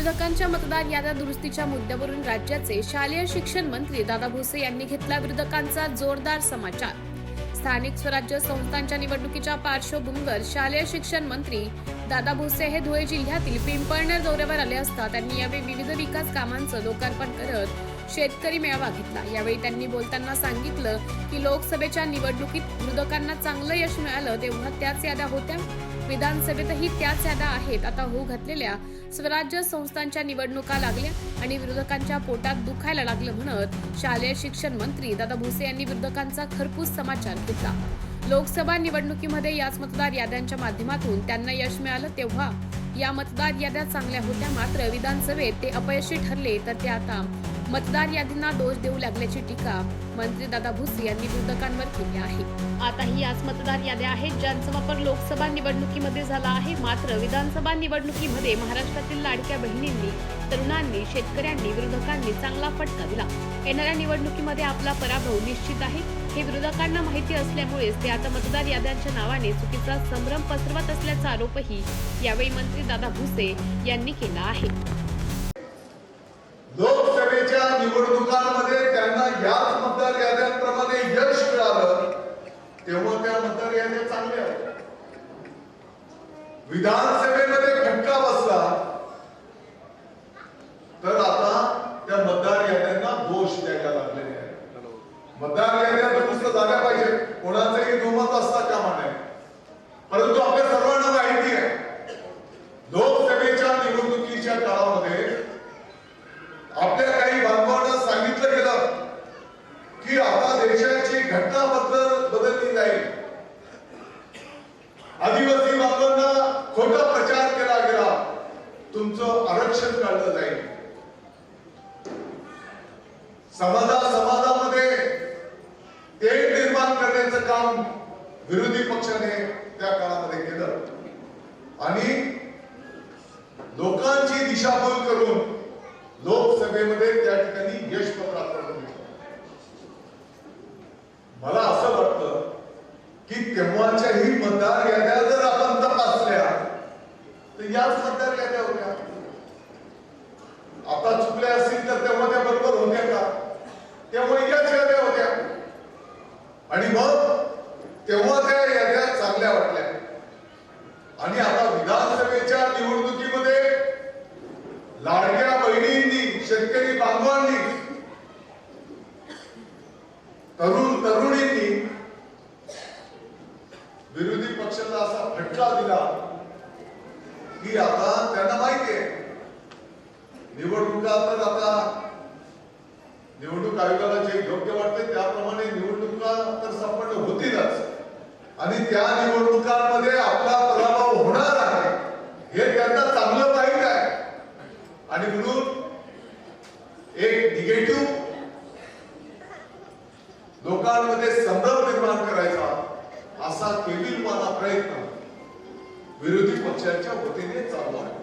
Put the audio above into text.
विरोधकांच्या मतदार याद्या दुरुस्तीच्या मुद्द्यावरून राज्याचे शालेय शिक्षण मंत्री दादा भुसे यांनी घेतला विरोधकांचा जोरदार समाचार. स्थानिक स्वराज्य संस्थांच्या निवडणुकीच्या पार्श्वभूमीवर शालेय शिक्षण मंत्री दादा भुसे हे धुळे जिल्ह्यातील पिंपळनेर दौऱ्यावर आले असता त्यांनी यावेळी विविध विकास कामांचं लोकार्पण करत शेतकरी मेळावा घेतला. यावेळी त्यांनी बोलताना सांगितलं की लोकसभेच्या निवडणुकीत विरोधकांना चांगलं यश मिळालं तेव्हा त्याच याद्या होत्या. विधानसभेतही त्याच याद्या आहेत. आता होऊ घातलेल्या स्वराज्य संस्थांच्या निवडणुका लागल्या आणि विरोधकांच्या पोटात दुखायला लागलं म्हणत शालेय शिक्षण मंत्री दादा भुसे यांनी विरोधकांचा खरपूस समाचार घेतला. लोकसभा निवडणुकीमध्ये याच मतदार याद्यांच्या माध्यमातून त्यांना यश मिळालं तेव्हा या मतदार याद्या चांगल्या होत्या मात्र विधानसभेत ते अपयशी ठरले तर ते आता मतदार यादींना दोष देऊ लागल्याची टीका मंत्री दादा भुसे यांनी विरोधकांवर केली आहे. आता ही आज मतदार याद्या आहेत ज्यांचा वापर लोकसभा निवडणुकीमध्ये झाला आहे. मात्र विधानसभा निवडणुकीमध्ये महाराष्ट्रातील लाडक्या बहिणींनी तरुणांनी शेतकऱ्यांनी विरोधकांनी चांगला फटका दिला. येणाऱ्या निवडणुकीमध्ये आपला पराभव निश्चित आहे. हे विरोधकांना माहिती असल्यामुळेच ते आता मतदार याद्यांच्या नावाने चुकीचा संभ्रम पसरवत असल्याचा आरोपही यावेळी मंत्री दादा भुसे यांनी केला आहे लोकसभेच्या निवडणुकांमध्ये त्यांना याच मतदार याद्यांप्रमाणे यश मिळालं तेव्हा त्या मतदार याद्या चांगल्या आहेत. विधानसभेमध्ये फटका बसला तर आता त्या मतदार याद्यांना दोष द्यायला लागलेले आहे मतदार याद्या दुरुस्त झाल्या पाहिजे. कोणाचंही दुमत असता कामा नये परंतु आपल्या सर्वांना माहिती आहे लोकसभेच्या निवडणुकीच्या काळामध्ये आपल्या काही बांधवांना सांगितलं गेलं की आता देशाची घटना बदल बदलली जाईल आदिवासी बांधवांना खोटा प्रचार केला गेला तुमचं आरक्षण काढलं जाईल समाजा समाजामध्ये तेढ निर्माण करण्याचं काम विरोधी पक्षाने त्या काळामध्ये केलं. आणि लोकांची दिशाभूल करून लोकसभेमध्ये त्या ठिकाणी यश प्राप्त मला असं वाटतं की तेव्हाच्याही मतदार याद्या जर आपण तपासल्या तर याच मतदार याद्या होत्या. आता चुकल्या असतील तर तेव्हा त्या बरोबर होत्या का त्यामुळे याच याद्या होत्या आणि मग तेव्हा त्या याद्या चांगल्या वाटल्या. आणि आता विधानसभेच्या निवडणुकीमध्ये लाडक्या बहिणींनी शेतकरी बांधवांनी तरुण तरुणींनी विरोधी पक्षाला असा फटका दिला की आता त्यांना माहिती आहे. निवडणुका तर आता निवडणूक आयोगाला जे योग्य वाटते त्याप्रमाणे निवडणुका तर संपन्न होतीलच आणि त्या निवडणुकांमध्ये आपला पराभव होणार आहे हे त्यांना चांगलं माहीत आहे. आणि म्हणून एक निगेटिव्ह लोकांमध्ये संभ्रम निर्माण करायचा असा केविलवाला प्रयत्न विरोधी पक्षाच्या वतीने चालू आहे.